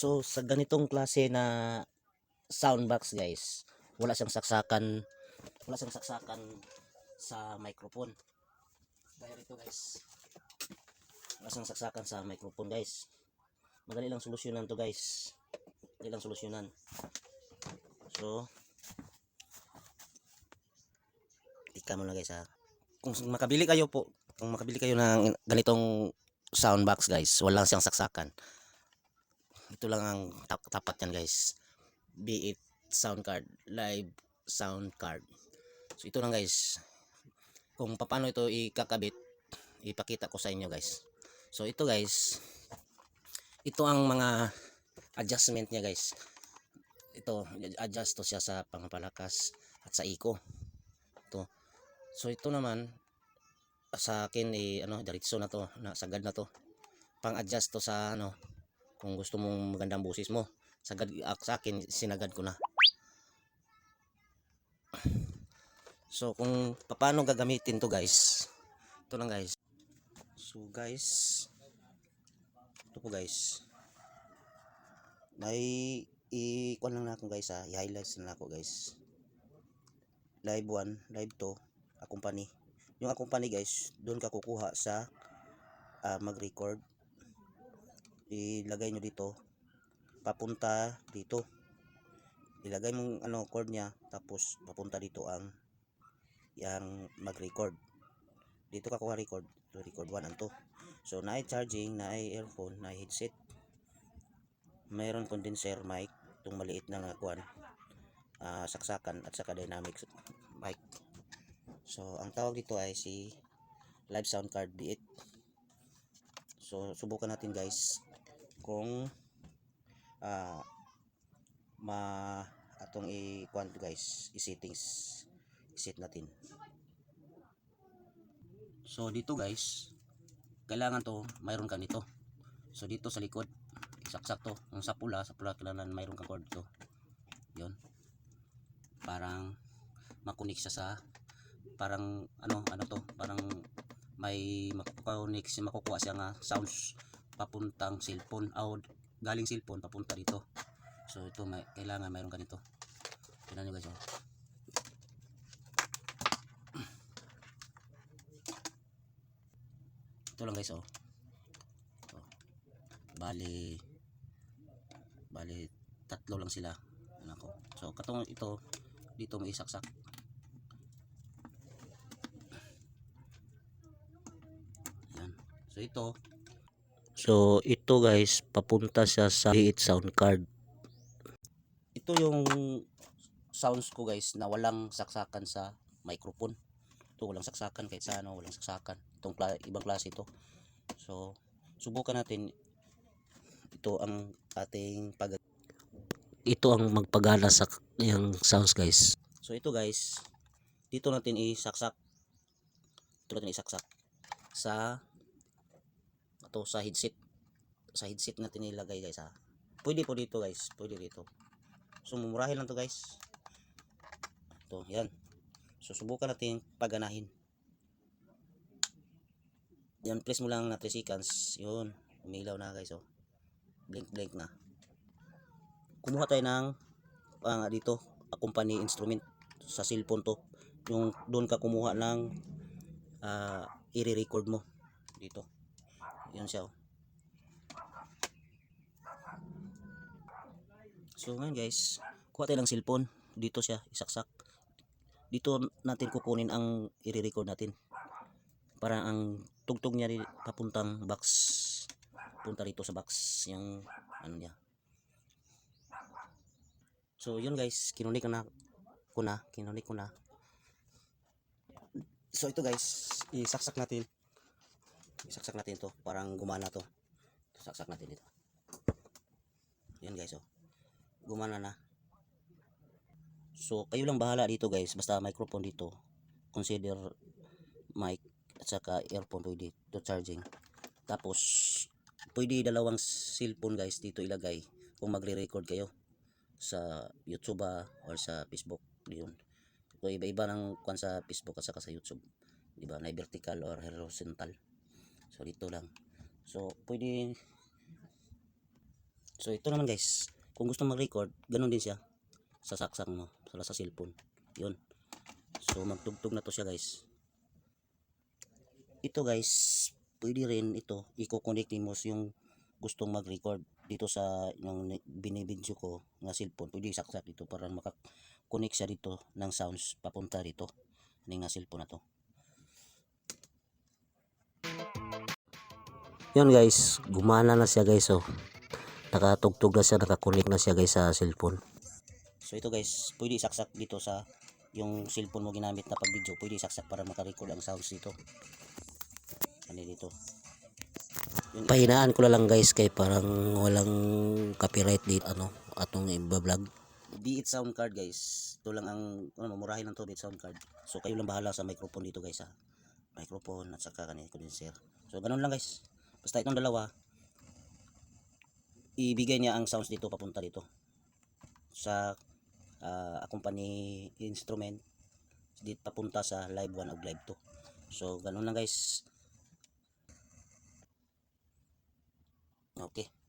So sa ganitong klase na soundbox guys, wala siyang saksakan, wala siyang saksakan sa microphone. Dahil ito guys, wala siyang saksakan sa microphone guys. Madali lang solusyonan to guys. Madali lang solusyonan. So, tika mo na guys ha. Kung makabili kayo po, kung makabili kayo ng ganitong soundbox guys, wala siyang saksakan. Ito lang ang tap- tapat yan guys. Be it sound card, live sound card. So ito lang guys. Kung paano ito ikakabit, ipakita ko sa inyo guys. So ito guys, ito ang mga adjustment niya guys. Ito, adjust to siya sa pangpalakas at sa iko. Ito. So ito naman, sa akin eh, ano, diretso na to, na, sagad na to. Pang-adjust to sa ano, kung gusto mong magandang busis mo. Sagad, ah, sa akin, sinagad ko na. So, kung paano gagamitin to guys, ito lang guys. So guys, ito po guys. May i-kuan lang na ako guys ha, i-highlights na ako guys. Live 1, live 2, accompany. Yung accompany guys, doon ka kukuha sa ah, mag-record. Ilagay nyo dito, papunta dito. Ilagay mong ano cord niya, tapos papunta dito ang yang mag-record. Dito ka kuha record, record 1 and 2. So na charging, na earphone, na headset. Mayroon condenser mic, itong maliit na nga kuan. ah, saksakan at saka dynamic mic. So ang tawag dito ay si live sound card D8. So subukan natin guys kung ah ma atong i-kuan guys, i-settings set natin. So dito guys, kailangan to mayroon ka nito. So dito sa likod, saksak to. Yung sa pula, sa pula kailangan mayroon kang cord to. 'Yon. Parang makunik siya sa parang ano ano to, parang may makukunik siya makukuha siya nga sounds papuntang cellphone o galing cellphone papunta dito. So ito may kailangan mayroon ka nito. Tingnan niyo guys. Oh. ito lang guys oh. oh. bali bali tatlo lang sila Yan ako. so katong ito dito may isaksak yan so ito so ito guys papunta siya sa liit sound card. Ito yung sounds ko guys na walang saksakan sa microphone. Ito walang saksakan kahit sa ano walang saksakan. Itong kla- ibang klase ito. So subukan natin. Ito ang ating pag ito ang magpagana sa yung sounds guys. So ito guys dito natin isaksak. Ito natin isaksak sa ito sa headset sa headset natin ilagay guys ha pwede po dito guys pwede dito so mumurahin lang to guys ito yan So subukan natin paganahin. Yan, press mo lang na 3 seconds. Yun, umilaw na guys oh. Blink blink na. Kumuha tayo ng ah, dito, accompany instrument sa cellphone to. Yung doon ka kumuha ng ah, i-record mo dito. Yan siya oh. So ngayon guys, kuha tayo ng cellphone. Dito siya, isaksak. Dito natin kukunin ang i-record natin. Para ang tugtog niya papuntang box. Punta rito sa box yung ano niya. So yun guys. Kinunik ko na kinunik ko na. So ito guys. Isaksak natin isaksak natin to parang gumana to saksak natin ito yan guys oh gumana na So, kayo lang bahala dito guys. Basta microphone dito. Consider mic at saka earphone pwede to charging. Tapos, pwede dalawang cellphone guys dito ilagay kung magre-record kayo sa YouTube ah, or sa Facebook. Yun. So, iba-iba ng kwan sa Facebook at saka sa YouTube. Diba? Na vertical or horizontal. So, dito lang. So, pwede So ito naman guys, kung gusto mag-record, ganun din siya. Sa saksak mo, sa sa cellphone. Yun. So magtugtog na to siya guys. Ito guys, pwede rin ito, i-connect mo yung gustong mag-record dito sa yung binibidyo ko na cellphone. Pwede isaksak dito para makakonect siya dito ng sounds papunta dito. Ning na cellphone na to. Yun guys, gumana na siya guys oh. Nakatugtog na siya, nakakunik na siya guys sa cellphone. So ito guys, pwede isaksak dito sa yung cellphone mo ginamit na pag video, pwede isaksak para makarecord ang sounds dito. Ano dito. Yung pahinaan ko na lang guys kay parang walang copyright dito ano atong i-vlog. Be it sound card guys. Ito lang ang ano murahin lang to sound card. So kayo lang bahala sa microphone dito guys ha. Microphone at saka kanil condenser. So ganun lang guys basta itong dalawa ibigay niya ang sounds dito papunta dito. Sa ah, uh, accompany instrument dito papunta sa live 1 o live 2 so ganun lang guys. Okay.